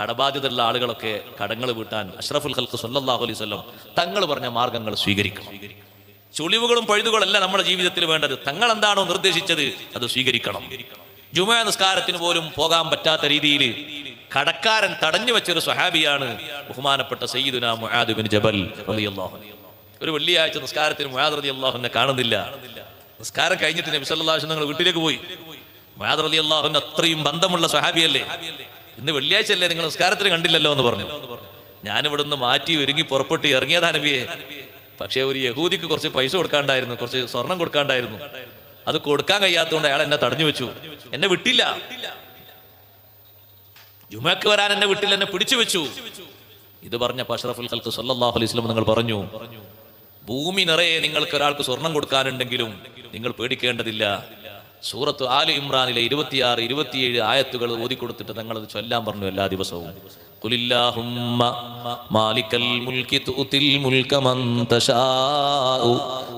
കടബാധ്യതയുള്ള ആളുകളൊക്കെ കടങ്ങൾ വീട്ടാൻ അഷ്റഫുൽ ഹൽക്ക് സല്ലാഹു അലൈഹി വസല്ലം തങ്ങൾ പറഞ്ഞ മാർഗങ്ങൾ സ്വീകരിക്കണം ചുളിവുകളും പഴുതുകളല്ല നമ്മുടെ ജീവിതത്തിൽ വേണ്ടത്. തങ്ങൾ എന്താണോ നിർദ്ദേശിച്ചത് അത് സ്വീകരിക്കണം. ജുമാ നിസ്കാരത്തിന് പോലും പോകാൻ പറ്റാത്ത രീതിയിൽ കടക്കാരൻ തടഞ്ഞു വെച്ചൊരു സ്വഹാബിയാണ് ബഹുമാനപ്പെട്ട സയ്യിദുന മുആദ് ബിൻ ജബൽ റളിയല്ലാഹു. ഒരു വെള്ളിയാഴ്ച നിസ്കാരത്തിന് മുഹാദ് റളിയല്ലാഹു അള്ളാഹുനെ കാണുന്നില്ല. നിസ്കാരം കഴിഞ്ഞിട്ട് നബി സല്ലല്ലാഹു അലൈഹി വസല്ലം വീട്ടിലേക്ക് പോയി. മുഹാദ് റളിയല്ലാഹു അൻഹു അത്രയും ബന്ധമുള്ള സ്വഹാബിയല്ലേ? ഇന്ന് വെള്ളിയാഴ്ച അല്ലേ നിങ്ങൾ നിസ്കാരത്തിന് കണ്ടില്ലല്ലോ എന്ന് പറഞ്ഞു. ഞാനിവിടെ നിന്ന് മാറ്റി ഒരുങ്ങി പുറപ്പെട്ട് ഇറങ്ങിയതാ നബിയെ. പക്ഷേ ഒരു യഹൂദിക്ക് കുറച്ച് പൈസ കൊടുക്കാണ്ടായിരുന്നു കുറച്ച് സ്വർണം കൊടുക്കാണ്ടായിരുന്നു. അത് കൊടുക്കാൻ കഴിയാത്തതുകൊണ്ട് അയാൾ എന്നെ തടഞ്ഞു വെച്ചു. എന്നെ വിട്ടില്ല. ജുമക്ക് വരാൻ എന്നെ വിട്ടില്ല എന്നെ പിടിച്ചു വെച്ചു. ഇത് പറഞ്ഞ അഷ്റഫുൽ ഖൽക്ക് സല്ലാഹു അലൈഹി സ്വലം നിങ്ങൾ പറഞ്ഞു. ഭൂമി നിറയെ നിങ്ങൾക്ക് ഒരാൾക്ക് സ്വർണം കൊടുക്കാനുണ്ടെങ്കിലും നിങ്ങൾ പേടിക്കേണ്ടതില്ല. സൂറത്ത് ആൽ ഇമ്രാനിലെ ഇരുപത്തിയാറ് ഇരുപത്തിയേഴ് ആയത്തുകൾ ഓതിക്കൊടുത്തിട്ട് തങ്ങൾ അത് ചൊല്ലാൻ പറഞ്ഞു എല്ലാ ദിവസവും. കുലില്ലാഹുമ്മ മാലിക്കൽ മുൽക്കി തുതിൽ മുൽക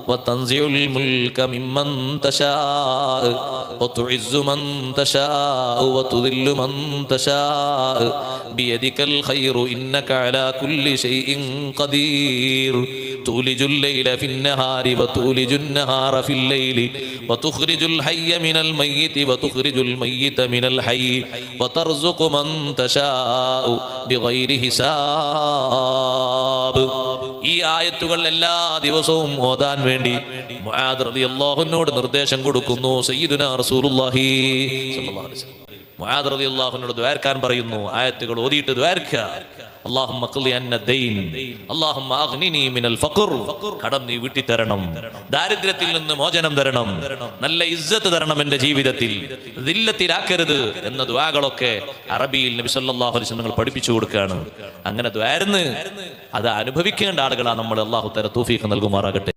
وتنزع الملك ممن تشاء وتعز من تشاء وتذل من تشاء. بيدك الخير إنك على كل شيء قدير. تولج الليل في النهار وتولج النهار في الليل. وتخرج الحي من الميت وتخرج الميت من الحي. وترزق من تشاء بغير حساب. ആയത്തുകൾ എല്ലാ ദിവസവും ഓതാൻ വേണ്ടി അള്ളാഹുനോട് നിർദ്ദേശം കൊടുക്കുന്നു. സയ്യിദുനാ റസൂലുള്ളാഹി മുആദ് റളിയല്ലാഹുവിനോട് ദ്വാരക്കാൻ പറയുന്നു. ആയത്തുകൾ ഓതിയിട്ട് ദ്വാരക്കുക. അള്ളാഹു കടം നീ വീട്ടി തരണം ദാരിദ്ര്യത്തിൽ നിന്ന് മോചനം തരണം. നല്ല ഇജ്ജത്ത് തരണം എന്റെ ജീവിതത്തിൽ. ദില്ലത്തിലാക്കരുത് എന്ന ദ്വാകളൊക്കെ അറബിയിൽ നബി സല്ലാഹു അലൈസ് നിങ്ങൾ പഠിപ്പിച്ചു കൊടുക്കുകയാണ്. അങ്ങനെ ദ്വാരുന്ന് അത് അനുഭവിക്കേണ്ട ആളുകളാണ് നമ്മൾ അള്ളാഹു തര തൂഫീഖ് നൽകുമാറാകട്ടെ.